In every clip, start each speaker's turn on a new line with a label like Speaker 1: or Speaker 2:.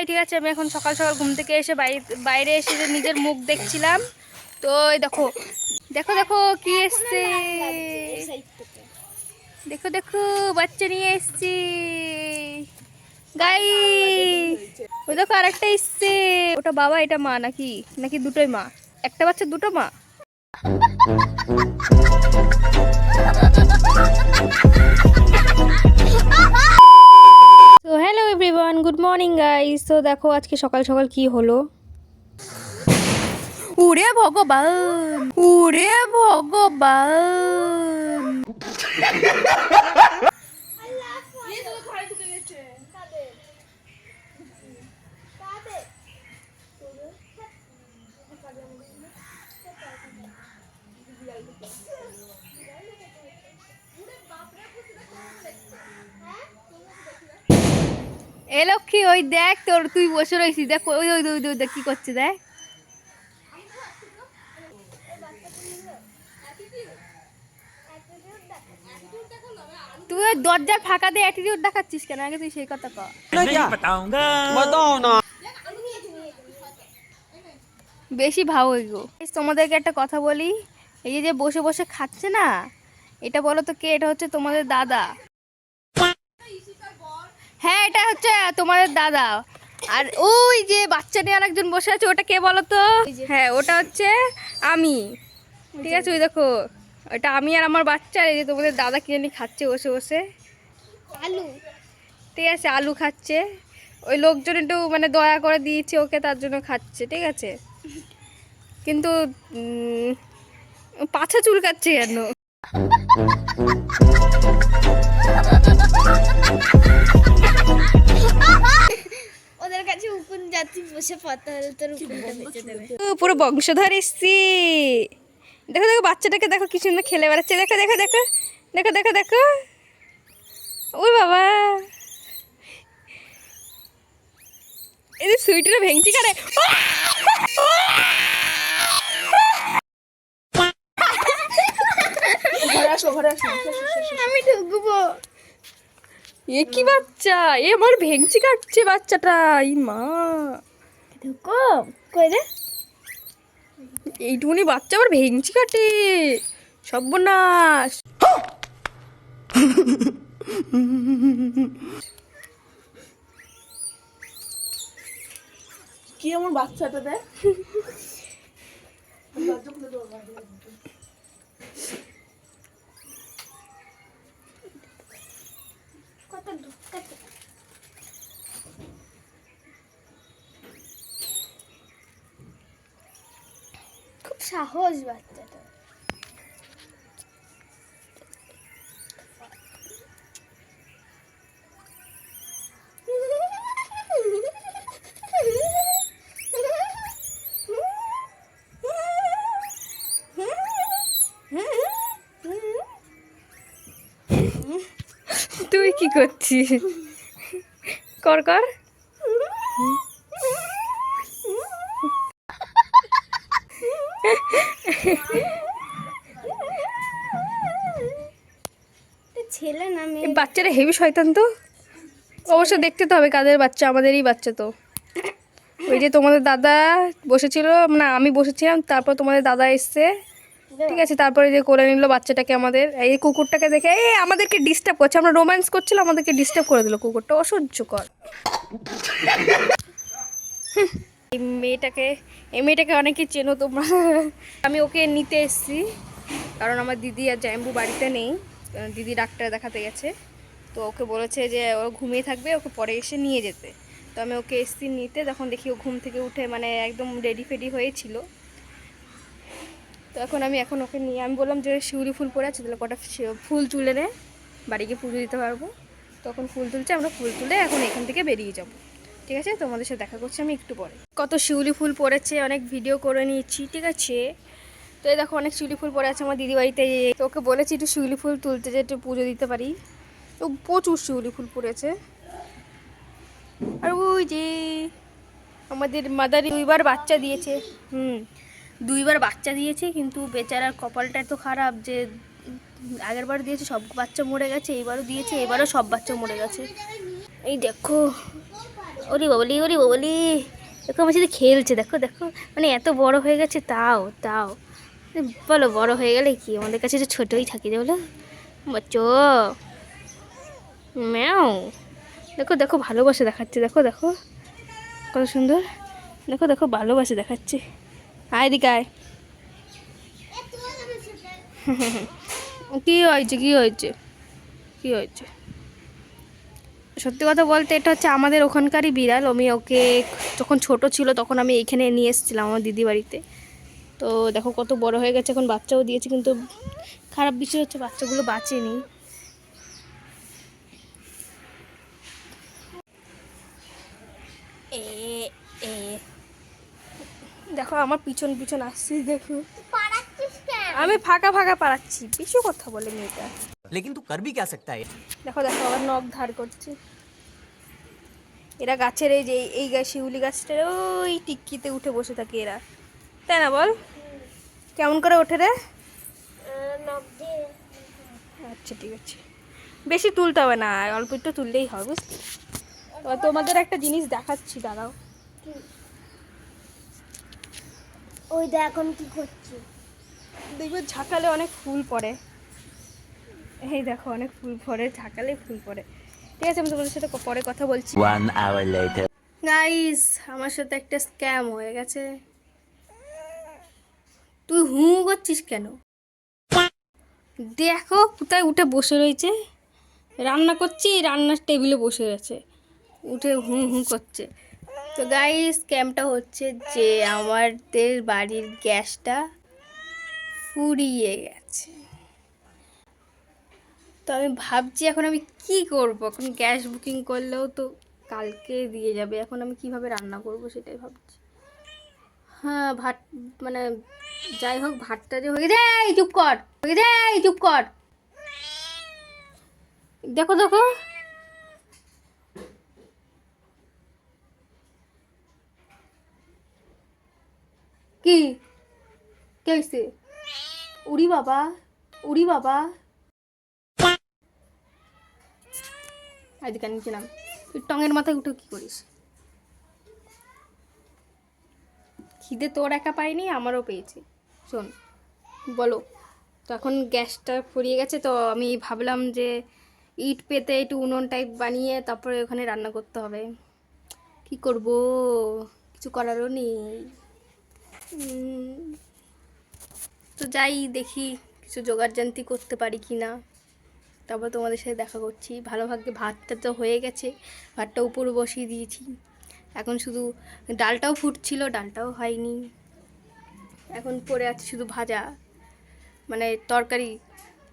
Speaker 1: High ঠিক আছে, আমি এখন সকাল সকাল ঘুম থেকে এসে বাইরে এসে যে নিজের মুখ দেখছিলাম, তো দেখো দেখো দেখো কি এসছে। দেখো দেখো, বাচ্চা নিয়ে এসছি। গাই ওই দেখো আরেকটা এসছে। ওটা বাবা, এটা মা নাকি? নাকি দুটোই মা? একটা বাচ্চা, দুটো মা? তো দেখো আজকে সকাল সকাল কি হলো? উড়ে ভগবান উড়ে ভগবান। লক্ষ্মী ওই দেখ তোর তুই বসে রয়েছিস দেখ ওই ওই ওই দেখ কি করছে দেখ। তুই ওই দরজার ফাঁকা দিয়ে অ্যাটিটিউড দেখাচ্ছিস কেন? আগে তুই সেই কথা
Speaker 2: ক না
Speaker 1: বেশি ভাবো গো। তোমাদেরকে একটা কথা বলি এই যে বসে বসে খাচ্ছে না এটা বলো তো কে? এটা হচ্ছে তোমাদের দাদা। হ্যাঁ এটা হচ্ছে তোমাদের দাদা। আর ওই যে বাচ্চা নিয়ে আরেকজন বসে আছে ওটা কে বলো তো হ্যাঁ ওটা হচ্ছে আমি। ঠিক আছে ওই দেখো ওটা আমি আর আমার বাচ্চা এই যে তোমাদের দাদা কিনে খাচ্ছে বসে বসে।
Speaker 3: আলু।
Speaker 1: ঠিক আছে আলু খাচ্ছে। ওই লোকজন একটু মানে দয়া করে দিয়েছে ওকে তার জন্য খাচ্ছে ঠিক আছে। কিন্তু পাছা চুলকাচ্ছে কেন?
Speaker 3: ওদের কাছে উকুন জাতি বসে পাতা হলে তোর উকুনটা বেঁচে দেবে।
Speaker 1: পুরো বংশধর এসছি। দেখো দেখো বাচ্চাটাকে দেখো কি সুন্দর খেলে বেড়াচ্ছে। দেখো দেখো দেখো দেখো দেখো দেখো। ওই বাবা। এই যে সুইটিটা ভেঙচি কারে।
Speaker 3: আমি ঢুকবো।
Speaker 1: এ কি বাচ্চা? এ আমার ভেঙচি কাটছে বাচ্চাটা এই মা।
Speaker 3: ঢুকো কই রে?
Speaker 1: এইটুকুনি বাচ্চা আমার ভেঙচি কাটে। সর্বনাশ।
Speaker 2: কি আমার বাচ্চাটা দেখ?
Speaker 3: সাহস বাচ্চাটা
Speaker 1: তুই কি করছিস? কর কর।
Speaker 3: ছেলে না মেয়ে?
Speaker 1: বাচ্চাটা হেভি শয়তান তো। অবশ্য দেখতে তো হবে কাদের বাচ্চা, আমাদেরই বাচ্চা তো। ওই যে তোমাদের দাদা বসেছিল না আমি বসেছিলাম, তারপর তোমাদের দাদা এসছে। ঠিক আছে, তারপরে যে করে নিল বাচ্চাটাকে আমাদের। এই কুকুরটাকে দেখে, এই আমাদেরকে ডিস্টার্ব করছে, আমরা রোম্যান্স করছিলাম আমাদেরকে ডিস্টার্ব করে দিল কুকুরটা, অসহ্যকর। এই মেয়েটাকে এই মেয়েটাকে অনেকে চেনো তোমরা। আমি ওকে নিতে এসেছি, কারণ আমার দিদি আর জাম্বু বাড়িতে নেই। দিদি ডাক্তার দেখাতে গেছে। তো ওকে বলেছে যে ও ঘুমিয়ে থাকবে, ওকে পরে এসে নিয়ে যেতে। তো আমি ওকে এসছি নিতে তখন দেখি ও ঘুম থেকে উঠে মানে একদম রেডি ফেডি হয়েছিল। তো এখন আমি, এখন ওকে নিয়ে, আমি বললাম যে শিউলি ফুল পরে আছে, তাহলে কটা ফুল তুলে নে, বাড়ি গিয়ে পুজো দিতে পারব। তখন ফুল তুলছে, আমরা ফুল তুলে এখন এখান থেকে বেরিয়ে যাব। ঠিক আছে? তোমাদের সাথে দেখা করছি আমি একটু পরে। কত শিউলি ফুল পড়েছে, অনেক ভিডিও করে নিয়েছি, ঠিক আছে? তো এই দেখো অনেক শিউলি ফুল পড়ে আছে আমার দিদি বাড়িতে তো ওকে বলেছি একটু শিউলি ফুল তুলতে যে একটু পুজো দিতে পারি। তো প্রচুর শিউলি ফুল পড়েছে। আর ওই যে আমাদের মাদার দুইবার বাচ্চা দিয়েছে। হুম, দুইবার বাচ্চা দিয়েছে কিন্তু বেচারার কপালটা এত খারাপ যে আগের বার দিয়েছে, সব বাচ্চা মরে গেছে, এইবারও দিয়েছে, এবারও সব বাচ্চা মরে গেছে। এই দেখো, ওরে বাবলি ওরে বাবলি দেখো আমার সাথে খেলছে, দেখো দেখো মানে এত বড় হয়ে গেছে, তাও তাও। বলো, বড় হয়ে গেলে কি? আমাদের কাছে তো ছোটোই থাকি বলো। বাচ্চো। ম্যাও। দেখো দেখো, ভালোবাসা দেখাচ্ছে। দেখো দেখো। কত সুন্দর। দেখো দেখো, ভালোবাসা দেখাচ্ছে। আয় দিকে আয়। কী হয়েছে কী হয়েছে? কী হয়েছে? সত্যি কথা বলতে এটা হচ্ছে আমাদের ওখানকারই বিড়াল। আমি ওকে যখন ছোট ছিল তখন আমি এইখানে নিয়ে এসেছিলাম আমার দিদি বাড়িতে। তো দেখো কত বড় হয়ে গেছে এখন বাচ্চাও দিয়েছে কিন্তু খারাপ বিষয় হচ্ছে বাচ্চাগুলো বাঁচেনি এ এ দেখো আমার পিছন পিছন আসছি দেখো
Speaker 3: পাড়াচ্ছিস কেন
Speaker 1: আমি ফাঁকা ফাঁকা পারাচ্ছি কিছু কথা বলে মেয়েটা
Speaker 4: लेकिन तू कर भी क्या सकता है
Speaker 1: দেখো দেখো আবার নখ ধার করছে এরা গাছের এই যে এই- এই গাছ শিউলি গাছটার ওই টিক্কিতে উঠে বসে থাকে এরা তাই না বল? কেমন করে ওঠে রে? আচ্ছা ঠিক আছে। বেশি তুলতে হবে না অল্প একটু তুললেই হবে বুঝলি? তোমাদের একটা জিনিস দেখাচ্ছি দাঁড়াও।
Speaker 3: ওই দেখ এখন কি করছি।
Speaker 1: দেখবে ঝাঁকালে অনেক ফুল পড়ে। এই দেখো অনেক ফুল পড়ে ঝাঁকালে ফুল পড়ে। ঠিক আছে আমি তোমাদের সাথে পরে কথা বলছি। গাইস আমার সাথে একটা স্ক্যাম হয়ে গেছে। তুই হু করছিস কেন? দেখো কোথায় উঠে বসে রয়েছে। রান্না করছি, রান্নার টেবিলে বসে গেছে উঠে হু হু করছে। তো গাই স্ক্যামটা হচ্ছে যে আমাদের বাড়ির গ্যাসটা ফুরিয়ে গেছে। তো আমি ভাবছি এখন আমি কি করব? এখন গ্যাস বুকিং করলেও তো কালকে দিয়ে যাবে। এখন আমি কীভাবে রান্না করব সেটাই ভাবছি। হ্যাঁ ভাত মানে যাই হোক, ভাতটা যে হয়ে এই চুপ কর, হয়ে এই চুপ কর। দেখো দেখো। কি? কে হইছে? উড়ি বাবা উড়ি বাবা। এদিকে নিচে নাম। তুই টঙের মাথায় উঠে কি করিস? খিদে তোর একা পাইনি, আমারও পেয়েছে। শোন, বলো, তো এখন গ্যাসটা ফুরিয়ে গেছে, তো আমি ভাবলাম যে ইট পেতে একটু উনুন টাইপ বানিয়ে তারপরে ওখানে রান্না করতে হবে। কি করব? কিছু করারও নেই। তো যাই দেখি কিছু জোগাড় জোগাড়জান্তি করতে পারি কি না। তারপর তোমাদের সাথে দেখা করছি। ভালো ভাগ্যে ভাতটা তো হয়ে গেছে, ভাতটা উপর বসিয়ে দিয়েছি। এখন শুধু ডালটাও ফুটছিল, ডালটাও হয়নি। এখন পড়ে আছে শুধু ভাজা মানে তরকারি,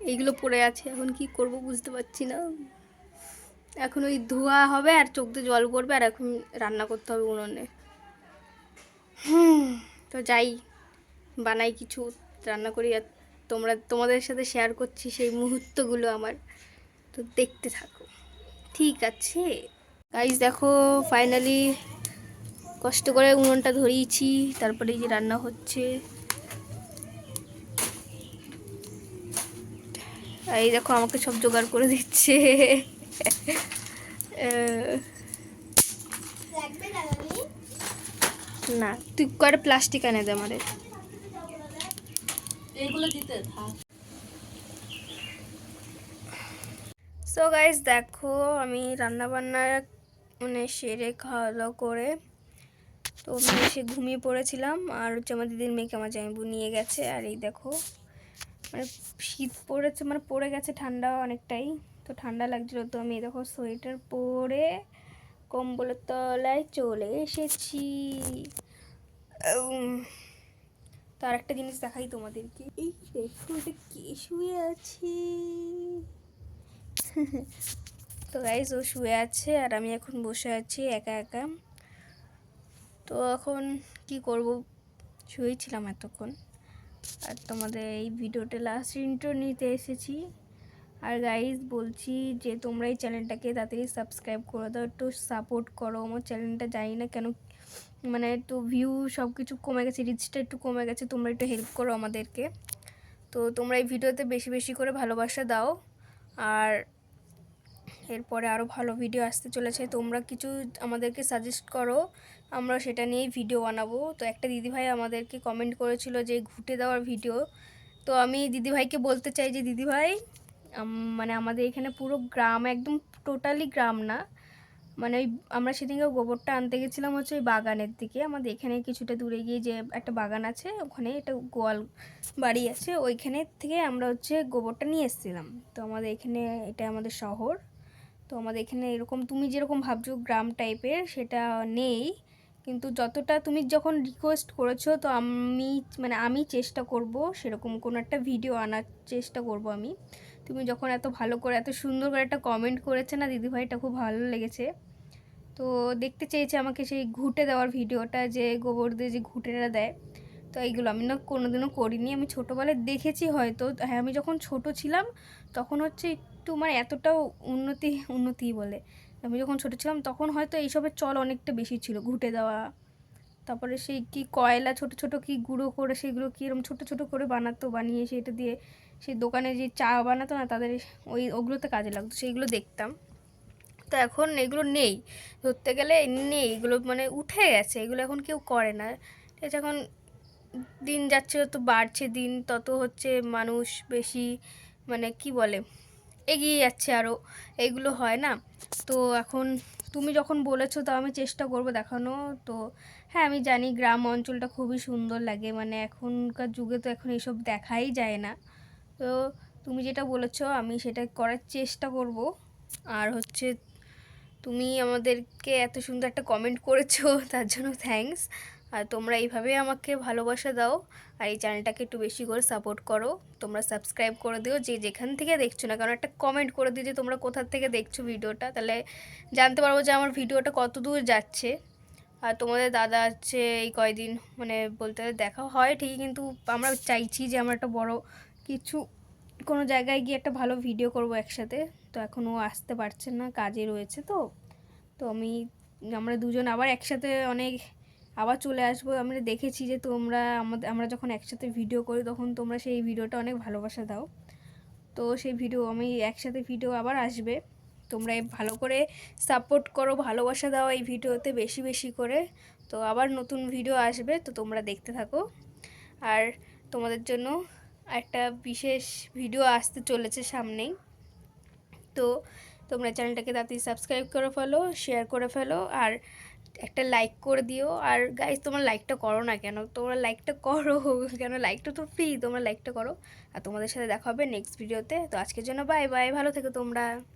Speaker 1: এইগুলো পড়ে আছে। এখন কি করব বুঝতে পারছি না। এখন ওই ধোয়া হবে আর চোখ দিয়ে জল পড়বে আর এখন রান্না করতে হবে উনুনে। হুম, তো যাই, বানাই কিছু, রান্না করি। আর তোমরা, তোমাদের সাথে শেয়ার করছি সেই মুহূর্তগুলো আমার। তো দেখতে থাকো। ঠিক আছে? গাইজ দেখো ফাইনালি কষ্ট করে উনুনটা ধরিয়েছি তারপরে এই যে রান্না হচ্ছে। এই দেখো আমাকে সব জোগাড় করে দিচ্ছে। না তুই কয়টা প্লাস্টিক এনে দে আমাদের। সো গাইস দেখো আমি রান্না বান্না মানে সেরে খাওয়া দাওয়া করে তো আমি এসে ঘুমিয়ে পড়েছিলাম। আর হচ্ছে আমার দিদির মেয়েকে আমার জামাইবু নিয়ে গেছে। আর এই দেখো মানে শীত পড়েছে মানে পড়ে গেছে ঠান্ডা অনেকটাই। তো ঠান্ডা লাগছিল তো আমি দেখো সোয়েটার পরে কম্বলের তলায় চলে এসেছি। উম, তো আর একটা জিনিস দেখাই তোমাদেরকে। এই দেখো এটা কে শুয়ে আছে? তো গাইজ ও শুয়ে আছে আর আমি এখন বসে আছি একা একা। তো এখন কি করব? শুয়েছিলাম এতক্ষণ। আর তোমাদের এই ভিডিওটা লাস্ট ইন্ট্রো নিতে এসেছি। আর গাইজ বলছি যে তোমরা এই চ্যানেলটাকে তাড়াতাড়ি সাবস্ক্রাইব করে দাও, একটু সাপোর্ট করো। আমার চ্যানেলটা জানি না কেন মানে একটু ভিউ সব কিছু কমে গেছে রিচটা একটু কমে গেছে, তোমরা একটু হেল্প করো আমাদেরকে। তো তোমরা এই ভিডিওতে বেশি বেশি করে ভালোবাসা দাও। আর এরপরে আরও ভালো ভিডিও আসতে চলেছে। তোমরা কিছু আমাদেরকে সাজেস্ট করো, আমরা সেটা নিয়েই ভিডিও বানাবো। তো একটা দিদিভাই আমাদেরকে কমেন্ট করেছিল যে, ঘুটে দেওয়ার ভিডিও তো আমি দিদিভাইকে বলতে চাই যে, দিদিভাই মানে আমাদের এখানে পুরো গ্রাম একদম টোটালি গ্রাম না। মানে ওই, আমরা সেদিনকে গোবরটা আনতে গেছিলাম হচ্ছে ওই বাগানের দিকে। আমাদের এখানে কিছুটা দূরে গিয়ে যে একটা বাগান আছে, ওখানে একটা গোয়াল বাড়ি আছে। ওইখানে থেকে আমরা হচ্ছে গোবরটা নিয়ে এসেছিলাম। তো আমাদের এখানে, এটা আমাদের শহর। তো আমাদের এখানে এরকম, তুমি যেরকম ভাবছ গ্রাম টাইপের সেটা নেই। কিন্তু যতটা তুমি যখন রিকোয়েস্ট করেছ, তো আমি মানে আমি চেষ্টা করব সেরকম কোনো একটা ভিডিও আনার চেষ্টা করব আমি। তুমি যখন এত ভালো করে, এত সুন্দর করে একটা কমেন্ট করেছে না, দিদিভাইটা খুব ভালো লেগেছে। তো দেখতে চেয়েছে আমাকে সেই ঘুঁটে দেওয়ার ভিডিওটা যে গোবর দিয়ে যে ঘুঁটেটা দেয়। তো এইগুলো আমি না কোনোদিনও করিনি। আমি ছোটোবেলায় দেখেছি হয়তো। হ্যাঁ আমি যখন ছোট ছিলাম, তখন হচ্ছে একটু মানে এতটাও উন্নতি উন্নতি বলে। আমি যখন ছোটো ছিলাম তখন হয়তো এইসবের চল অনেকটা বেশি ছিল, ঘুঁটে দেওয়া। তারপরে সেই কি কয়লা ছোট ছোট কি গুঁড়ো করে সেগুলো কি এরকম ছোট ছোট করে বানাতো, বানিয়ে সেটা দিয়ে সেই দোকানে যে চা বানাতো না তাদের ওই ওগুলোতে কাজে লাগতো সেইগুলো দেখতাম। তো এখন এগুলো নেই, ধরতে গেলে নেই, এগুলো মানে উঠে গেছে, এগুলো এখন কেউ করে না। ঠিক আছে এখন দিন যাচ্ছে যত বাড়ছে দিন, তত হচ্ছে মানুষ বেশি মানে কি বলে এগিয়ে যাচ্ছে আরও এগুলো হয় না। তো এখন তুমি যখন বলেছ, তো আমি চেষ্টা করব দেখানো। তো হ্যাঁ আমি জানি গ্রাম অঞ্চলটা খুবই সুন্দর লাগে। মানে এখনকার যুগে তো এখন এইসব দেখাই যায় না। তো তুমি যেটা বলেছ, আমি সেটা করার চেষ্টা করব। আর হচ্ছে তুমি আমাদেরকে এত সুন্দর একটা কমেন্ট করেছ, তার জন্য থ্যাঙ্কস আর তোমরা এইভাবে আমাকে ভালোবাসা দাও আর এই চ্যানেলটাকে একটু বেশি করে সাপোর্ট করো। তোমরা সাবস্ক্রাইব করে দিও, যে যেখান থেকে দেখছ না কারণ একটা কমেন্ট করে দিও যে তোমরা কোথা থেকে দেখছ ভিডিওটা। তাহলে জানতে পারব যে আমার ভিডিওটা কত দূর যাচ্ছে। আর তোমাদের দাদা হচ্ছে এই কয়দিন মানে বলতে দেখা হয় ঠিকই, কিন্তু আমরা চাইছি যে আমরা একটা বড় কিছু, কোনো জায়গায় গিয়ে একটা ভালো ভিডিও করব একসাথে। তো এখনও আসতে পারছে না, কাজে রয়েছে তো। তো আমি, আমরা দুজন আবার একসাথে অনেক আবার চলে আসব। আমরা দেখেছি যে তোমরা আমাদের আমরা যখন একসাথে ভিডিও করি তখন তোমরা সেই ভিডিওটা অনেক ভালোবাসা দাও। তো সেই ভিডিও আমি একসাথে ভিডিও আবার আসবে। তোমরা ভালো করে সাপোর্ট করো, ভালোবাসা দাও এই ভিডিওতে বেশি বেশি করে। তো আবার নতুন ভিডিও আসবে, তো তোমরা দেখতে থাকো। আর তোমাদের জন্য একটা বিশেষ ভিডিও আসতে চলেছে সামনেই। তো তোমরা চ্যানেলটাকে তাড়াতাড়ি সাবস্ক্রাইব করে ফেলো শেয়ার করে ফেলো। আর একটা লাইক করে দিও। আর গাইজ তোমরা লাইকটা করো না কেন? তোমরা লাইকটা করো। কেন? লাইকটা তো ফ্রি তোমরা লাইকটা করো। আর তোমাদের সাথে দেখা হবে নেক্সট ভিডিওতে তো। আজকের জন্য বাই বাই ভালো থেকো তোমরা।